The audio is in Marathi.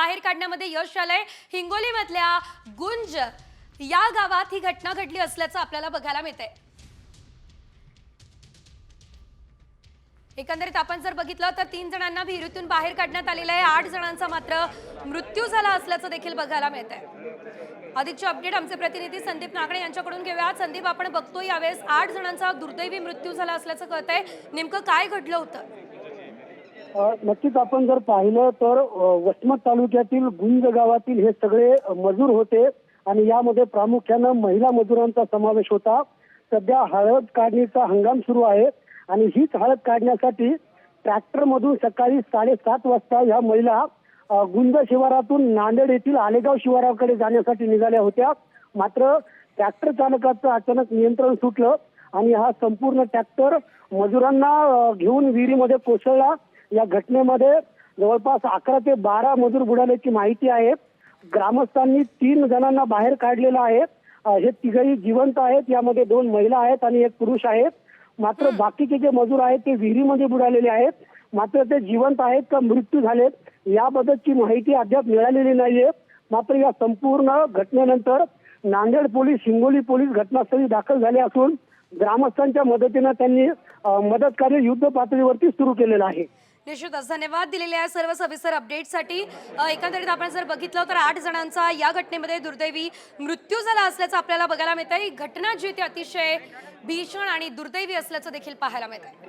बाहेर काढण्यामध्ये यश आलंय. हिंगोलीमधल्या गुंज या गावात ही घटना घडली असल्याचं आपल्याला बघायला मिळतंय. एकंदरीत आपण जर बघितलं तर तीन जणांना विहिरीतून बाहेर काढण्यात आलेलं आहे. आठ जणांचा मात्र मृत्यू झाला असल्याचं देखील बघायला मिळत आहे अधिकचे अपडेट आमचे प्रतिनिधी संदीप नागडे यांच्याकडून घेऊया. संदीप आपण बघतो यावेळेस आठ जणांचा दुर्दैवी मृत्यू झाला असल्याचं कळत आहे नेमकं काय घडलं होतं? नक्कीच आपण जर पाहिलं तर वसमत तालुक्यातील गुंज गावातील हे सगळे मजूर होते आणि यामध्ये प्रामुख्यानं महिला मजुरांचा समावेश होता. सध्या हळद काढणीचा हंगाम सुरू आहे आणि हीच हळद काढण्यासाठी ट्रॅक्टर मधून सकाळी साडेसात वाजता ह्या महिला गुंज शिवारातून नांदेड येथील आलेगाव शिवाराकडे जाण्यासाठी निघाल्या होत्या. मात्र ट्रॅक्टर चालकाचं अचानक नियंत्रण सुटलं आणि हा संपूर्ण ट्रॅक्टर मजुरांना घेऊन विहिरीमध्ये कोसळला. या घटनेमध्ये जवळपास अकरा ते बारा मजूर बुडाल्याची माहिती आहे. ग्रामस्थांनी तीन जणांना बाहेर काढलेलं आहे. हे तिघही जिवंत आहेत. यामध्ये दोन महिला आहेत आणि एक पुरुष आहेत मात्र बाकीचे जे मजूर आहेत ते विहिरीमध्ये बुडालेले आहेत. मात्र ते जिवंत आहेत का मृत्यू झालेत याबाबतची माहिती अद्याप मिळालेली नाहीये. मात्र या संपूर्ण घटनेनंतर नांदेड पोलीस हिंगोली पोलीस घटनास्थळी दाखल झाले असून ग्रामस्थांच्या मदतीनं त्यांनी मदत कार्य युद्ध पातळीवरती सुरू केलेलं आहे. निश्चितच धन्यवाद दिलेल्या या सर्व सविस्तर अपडेटसाठी एकंदरीत आपण जर बघितलं तर आठ जणांचा या घटनेमध्ये दुर्दैवी मृत्यू झाला असल्याचं आपल्याला बघायला मिळतं ही घटना जी ती अतिशय भीषण आणि दुर्दैवी असल्याचं देखील पाहायला मिळत आहे.